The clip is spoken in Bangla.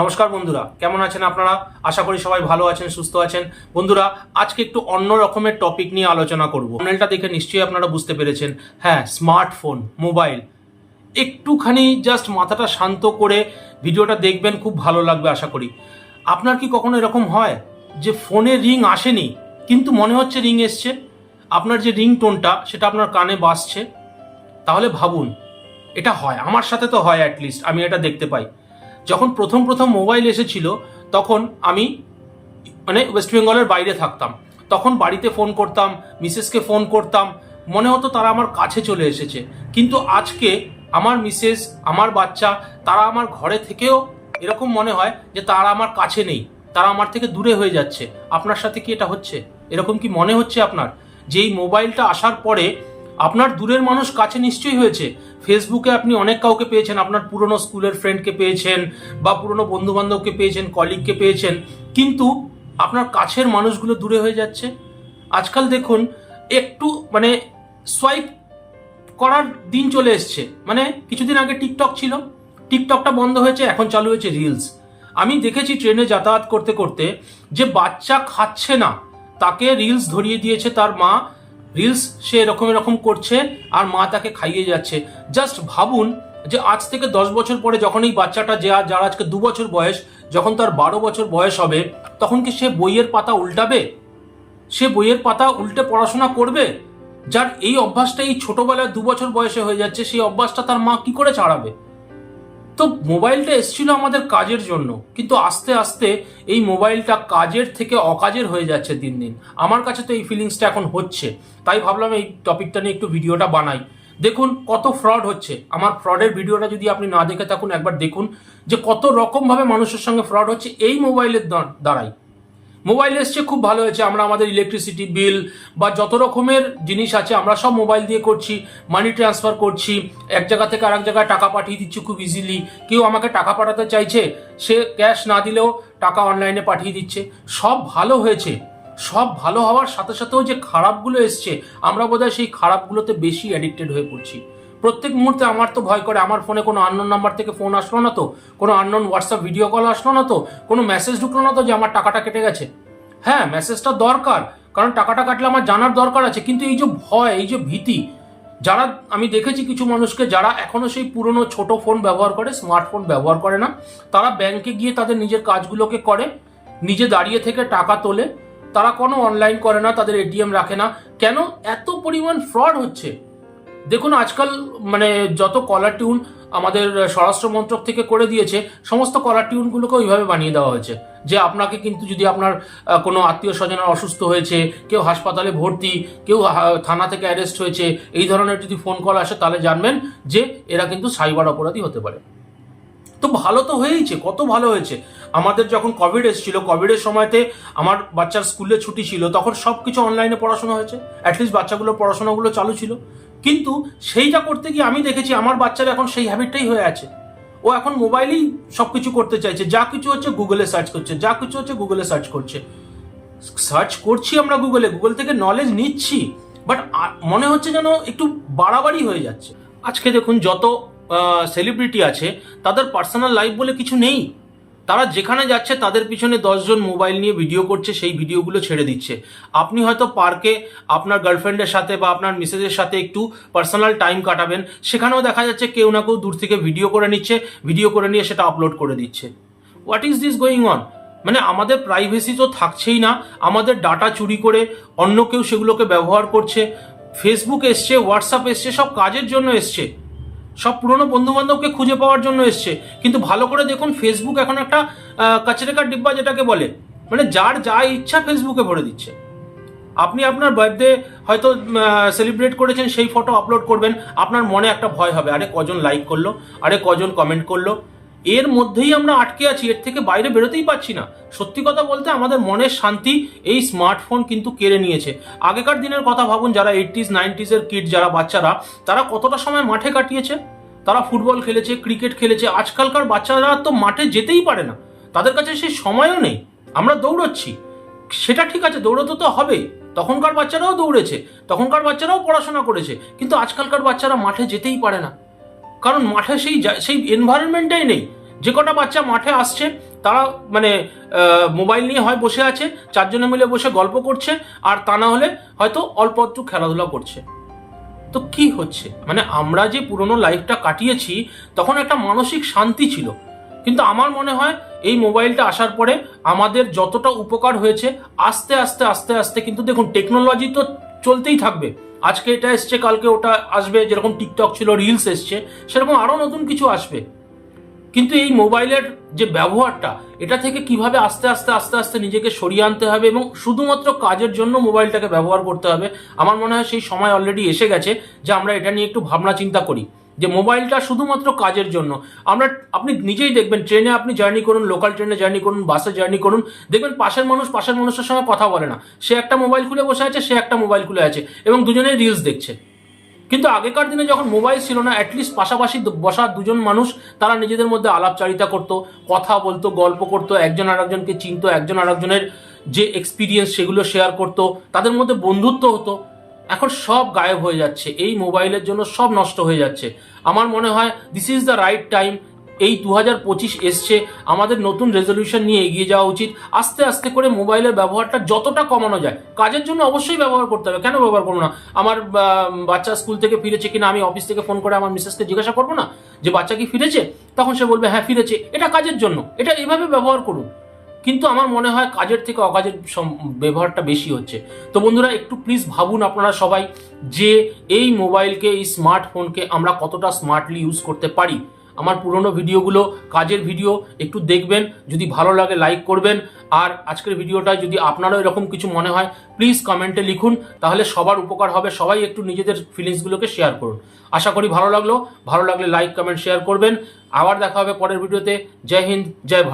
নমস্কার বন্ধুরা, কেমন আছেন আপনারা? আশা করি সবাই ভালো আছেন, সুস্থ আছেন। বন্ধুরা, আজকে একটু অন্য রকমের টপিক নিয়ে আলোচনা করব। চ্যানেলটা দেখে নিশ্চয়ই আপনারা বুঝতে পেরেছেন। হ্যাঁ স্মার্টফোন মোবাইল একটুখানি জাস্ট মাথাটা শান্ত করে ভিডিওটা দেখবেন, খুব ভালো লাগবে আশা করি। আপনার কি কখনো এরকম হয় যে ফোনে রিং আসেনি, কিন্তু মনে হচ্ছে রিং এসছে? আপনার যে রিং টোনটা সেটা আপনার কানে বাসছে তাহলে ভাবুন, এটা হয়। আমার সাথে তো হয় অ্যাটলিস্ট আমি এটা দেখতে পাই। যখন প্রথম প্রথম মোবাইল এসেছিল, তখন আমি মানে ওয়েস্ট বেঙ্গলের বাইরে থাকতাম। তখন বাড়িতে ফোন করতাম মিসেসকে ফোন করতাম, মনে হতো তারা আমার কাছে চলে এসেছে। কিন্তু আজকে আমার মিসেস আমার বাচ্চা, তারা আমার ঘরে থেকেও এরকম মনে হয় যে তারা আমার কাছে নেই, তারা আমার থেকে দূরে হয়ে যাচ্ছে। আপনার সাথে কি এটা হচ্ছে? এরকম কি মনে হচ্ছে আপনার? যে এই মোবাইলটা আসার পরে আপনার দূরের মানুষ কাছে নিশ্চয়ই হয়েছে। ফেসবুকে আপনি অনেক কাউকে পেয়েছেন, আপনার পুরনো স্কুলের ফ্রেন্ডকে পেয়েছেন বা পুরনো বন্ধু বান্ধবকে পেয়েছেন কলিগকে পেয়েছেন, কিন্তু আপনার কাছের মানুষগুলো দূরে হয়ে যাচ্ছে। আজকাল দেখুন, একটু মানে সোয়াইপ করার দিন চলে এসছে। মানে কিছুদিন আগে টিকটক ছিল টিকটকটা বন্ধ হয়েছে, এখন চালু হয়েছে রিলস আমি দেখেছি ট্রেনে যাতায়াত করতে করতে যে বাচ্চা খাচ্ছে না, তাকে রিলস ধরিয়ে দিয়েছে তার মা রিলস সে এরকম এরকম করছে আর মা তাকে খাইয়ে যাচ্ছে। জাস্ট ভাবুন যে আজ থেকে দশ বছর পরে যখন এই বাচ্চাটা যে যার আজকে দু বছর বয়স, যখন তার বারো বছর বয়স হবে, তখন কি সে বইয়ের পাতা উল্টাবে? সে বইয়ের পাতা উল্টে পড়াশোনা করবে? যার এই অভ্যাসটা এই ছোটবেলায় দু বছর বয়সে হয়ে যাচ্ছে, সেই অভ্যাসটা তার মা কি করে ছাড়াবে? তো মোবাইলটা এসেছিল আমাদের কাজের জন্য, কিন্তু আস্তে আস্তে এই মোবাইলটা কাজের থেকে অকাজের হয়ে যাচ্ছে দিন দিন। আমার কাছে তো এই ফিলিংসটা এখন হচ্ছে। তাই ভাবলাম এই টপিকটা নিয়ে একটু ভিডিওটা বানাই। দেখুন কত ফ্রড হচ্ছে। আমার ফ্রডের ভিডিওটা যদি আপনি না দেখে থাকুন, একবার দেখুন যে কত রকমভাবে মানুষের সঙ্গে ফ্রড হচ্ছে এই মোবাইলের দ্বারাই। মোবাইল এসছে, খুব ভালো হয়েছে। আমরা আমাদের ইলেকট্রিসিটি বিল বা যত রকমের জিনিস আছে, আমরা সব মোবাইল দিয়ে করছি মানি ট্রান্সফার করছি। এক জায়গা থেকে আরেক জায়গায় টাকা পাঠিয়ে দিচ্ছি খুব ইজিলি কেউ আমাকে টাকা পাঠাতে চাইছে, সে ক্যাশ না দিলেও টাকা অনলাইনে পাঠিয়ে দিচ্ছে। সব ভালো হয়েছে। সব ভালো হওয়ার সাথে সাথেও যে খারাপগুলো এসছে, আমরা বোধহয় সেই খারাপগুলোতে বেশি অ্যাডিক্টেড হয়ে পড়ছি। প্রত্যেক মুহূর্তে আমার তো ভয় করে, আমার ফোনে কোনো আননোন নাম্বার থেকে ফোন আসলো না তো, কোনো আননোন হোয়াটসঅ্যাপ ভিডিও কল আসলো না তো, কোনো মেসেজ ঢুকলো না তো যে আমার টাকাটা কেটে গেছে। হ্যাঁ মেসেজটা দরকার, কারণ টাকাটা কাটলে আমার জানার দরকার আছে, কিন্তু এই যে ভয়, এই যে ভীতি, যারা, আমি দেখেছি কিছু মানুষকে যারা এখনও সেই পুরনো ছোট ফোন ব্যবহার করে স্মার্টফোন ব্যবহার করে না, তারা ব্যাংকে গিয়ে তাদের নিজের কাজগুলোকে করে, নিজে দাঁড়িয়ে থেকে টাকা তোলে, তারা কোনো অনলাইন করে না, তাদের এটিএম রাখে না। কেন? এত পরিমাণ ফ্রড হচ্ছে। দেখুন, আজকাল মানে যত কলার টিউন আমাদের স্বরাষ্ট্র মন্ত্রক থেকে করে দিয়েছে, সমস্ত কলার টিউনগুলোকে ওইভাবে বানিয়ে দেওয়া হয়েছে। যে আপনাকে কিন্তু যদি আপনার কোনো আত্মীয় স্বজনের অসুস্থ হয়েছে, কেউ হাসপাতালে ভর্তি, কেউ থানা থেকে অ্যারেস্ট হয়েছে, এই ধরনের যদি ফোন কল আসে, তাহলে জানবেন যে এরা কিন্তু সাইবার অপরাধী হতে পারে। তো ভালো তো হয়েইছে, কত ভালো হয়েছে। আমাদের যখন কোভিড এসেছিল কোভিডের সময়তে আমার বাচ্চার স্কুলে ছুটি ছিল, তখন সব কিছু অনলাইনে পড়াশোনা হয়েছে। অ্যাটলিস্ট বাচ্চাগুলোর পড়াশোনাগুলো চালু ছিল। কিন্তু সেইটা করতে গিয়ে আমি দেখেছি আমার বাচ্চার এখন সেই হ্যাবিটটাই হয়ে আছে। ও এখন মোবাইলেই সব কিছু করতে চাইছে। যা কিছু হচ্ছে গুগলে সার্চ করছে, যা কিছু হচ্ছে গুগলে সার্চ করছে। সার্চ করছি আমরা গুগলে গুগল থেকে নলেজ নিচ্ছি বাট মনে হচ্ছে যেন একটু বাড়াবাড়ি হয়ে যাচ্ছে। আজকে দেখুন যত সেলিব্রিটি আছে, তাদের পার্সোনাল লাইফ বলে কিছু নেই। তারা যেখানে যাচ্ছে তাদের পিছনে দশজন মোবাইল নিয়ে ভিডিও করছে, সেই ভিডিওগুলো ছেড়ে দিচ্ছে। আপনি হয়তো পার্কে আপনার গার্লফ্রেন্ডের সাথে বা আপনার মিসেসের সাথে একটু পার্সোনাল টাইম কাটাবেন, সেখানেও দেখা যাচ্ছে কেউ না কেউ দূর থেকে ভিডিও করে নিচ্ছে ভিডিও করে নিয়ে সেটা আপলোড করে দিচ্ছে। What is this going on মানে আমাদের প্রাইভেসি তো থাকছেই না, আমাদের ডাটা চুরি করে অন্য কেউ সেগুলোকে ব্যবহার করছে ফেসবুক এসছে হোয়াটসঅ্যাপ এসছে, সব কাজের জন্য এসছে। সব পুরনো বন্ধু বান্ধবকে খুঁজে পাওয়ার জন্য এসছে। কিন্তু ভালো করে দেখুন ফেসবুক এখন একটা কাচরেকার ডিব্বা যেটাকে বলে মানে যার যা ইচ্ছা ফেসবুকে ভরে দিচ্ছে। আপনি আপনার বার্থডে হয়তো সেলিব্রেট করেছেন, সেই ফটো আপলোড করবেন। আপনার মনে একটা ভয় হবে, আরে কজন লাইক করল? আরে কজন কমেন্ট করল? এর মধ্যেই আমরা আটকে আছি, এর থেকে বাইরে বেরোতেই পারছি না। সত্যি কথা বলতে আমাদের মনের শান্তি এই স্মার্টফোন কিন্তু কেড়ে নিয়েছে। আগেকার দিনের কথা ভাবুন, যারা এইটিস নাইনটিসের কিট যারা বাচ্চারা, তারা কতটা সময় মাঠে কাটিয়েছে? তারা ফুটবল খেলেছে ক্রিকেট খেলেছে, আজকালকার বাচ্চারা তো মাঠে যেতেই পারে না। তাদের কাছে সেই সময়ও নেই। আমরা দৌড়চ্ছি। সেটা ঠিক আছে, দৌড়তে তো হবেই তখনকার বাচ্চারাও দৌড়েছে, তখনকার বাচ্চারাও পড়াশোনা করেছে, কিন্তু আজকালকার বাচ্চারা মাঠে যেতেই পারে না। কারণ মাঠে সেই সেই এনভায়রনমেন্টটাই নেই। যে কটা বাচ্চা মাঠে আসছে, তারা মানে মোবাইল নিয়ে হয় বসে আছে, চারজনে মিলে বসে গল্প করছে, আর তা না হলে হয়তো অল্প একটু খেলাধুলা করছে। তো কি হচ্ছে? মানে আমরা যে পুরনো লাইফটা কাটিয়েছি, তখন একটা মানসিক শান্তি ছিল। কিন্তু আমার মনে হয়, এই মোবাইলটা আসার পরে আমাদের যতটা উপকার হয়েছে, আস্তে আস্তে আস্তে আস্তে কিন্তু দেখুন টেকনোলজি তো চলতেই থাকবে। আজকে এটা এসছে, কালকে ওটা আসবে, যেরকম টিকটক ছিল রিলস এসছে, সেরকম আরও নতুন কিছু আসবে। কিন্তু এই মোবাইলের যে ব্যবহারটা, এটা থেকে কীভাবে আস্তে আস্তে আস্তে আস্তে নিজেকে সরিয়ে আনতে হবে এবং শুধুমাত্র কাজের জন্য মোবাইলটাকে ব্যবহার করতে হবে, আমার মনে হয় সেই সময় অলরেডি এসে গেছে যে আমরা এটা নিয়ে একটু ভাবনা চিন্তা করি। যে মোবাইলটা শুধুমাত্র কাজের জন্য। আমরা, আপনি নিজেই দেখবেন, ট্রেনে আপনি জার্নি করুন লোকাল ট্রেনে জার্নি করুন বাসে জার্নি করুন, দেখবেন পাশের মানুষ, পাশের মানুষের সঙ্গে কথা বলে না। সে একটা মোবাইল খুলে বসে আছে, সে একটা মোবাইল খুলে আছে, এবং দুজনেই রিলস দেখছে। কিন্তু আগেকার দিনে যখন মোবাইল ছিল না অ্যাটলিস্ট পাশাপাশি বসা দুজন মানুষ, তারা নিজেদের মধ্যে আলাপচারিতা করতো, কথা বলতো, গল্প করতো, একজন আরেকজনকে চিনতো, একজন আরেকজনের যে এক্সপিরিয়েন্স সেগুলো শেয়ার করতো, তাদের মধ্যে বন্ধুত্ব হতো। এখন সব গায়েব হয়ে যাচ্ছে, এই মোবাইলের জন্য সব নষ্ট হয়ে যাচ্ছে। আমার মনে হয় this is the right time এই দু হাজার পঁচিশ এসছে, আমাদের নতুন রেজলিউশন নিয়ে এগিয়ে যাওয়া উচিত। আস্তে আস্তে করে মোবাইলের ব্যবহারটা যতটা কমানো যায়, কাজের জন্য অবশ্যই ব্যবহার করতে হবে। কেন ব্যবহার করব না? আমার বাচ্চা স্কুল থেকে ফিরেছে কিনা, আমি অফিস থেকে ফোন করে আমার মিসেসকে জিজ্ঞাসা করব না? যে বাচ্চা কি ফিরেছে? তখন সে বলবে হ্যাঁ ফিরেছে। এটা কাজের জন্য। এটা এভাবে ব্যবহার করুন। কিন্তু আমার মনে হয় কাজের থেকে অকাজের ব্যবহারটা বেশি হচ্ছে। তো বন্ধুরা, একটু প্লিজ ভাবুন আপনারা সবাই যে এই মোবাইলকে, এই স্মার্টফোনকে আমরা কতটা স্মার্টলি ইউজ করতে পারি। আমার পুরনো ভিডিওগুলো, কাজের ভিডিও একটু দেখবেন, যদি ভালো লাগে লাইক করবেন। আর আজকের ভিডিওটা যদি আপনারও এরকম কিছু মনে হয় প্লিজ কমেন্টে লিখুন, তাহলে সবার উপকার হবে। সবাই একটু নিজেদের ফিলিংসগুলোকে শেয়ার করুন। আশা করি ভালো লাগল। ভালো লাগলে লাইক কমেন্ট শেয়ার করবেন। আবার দেখা হবে পরের ভিডিওতে। জয় হিন্দ, জয়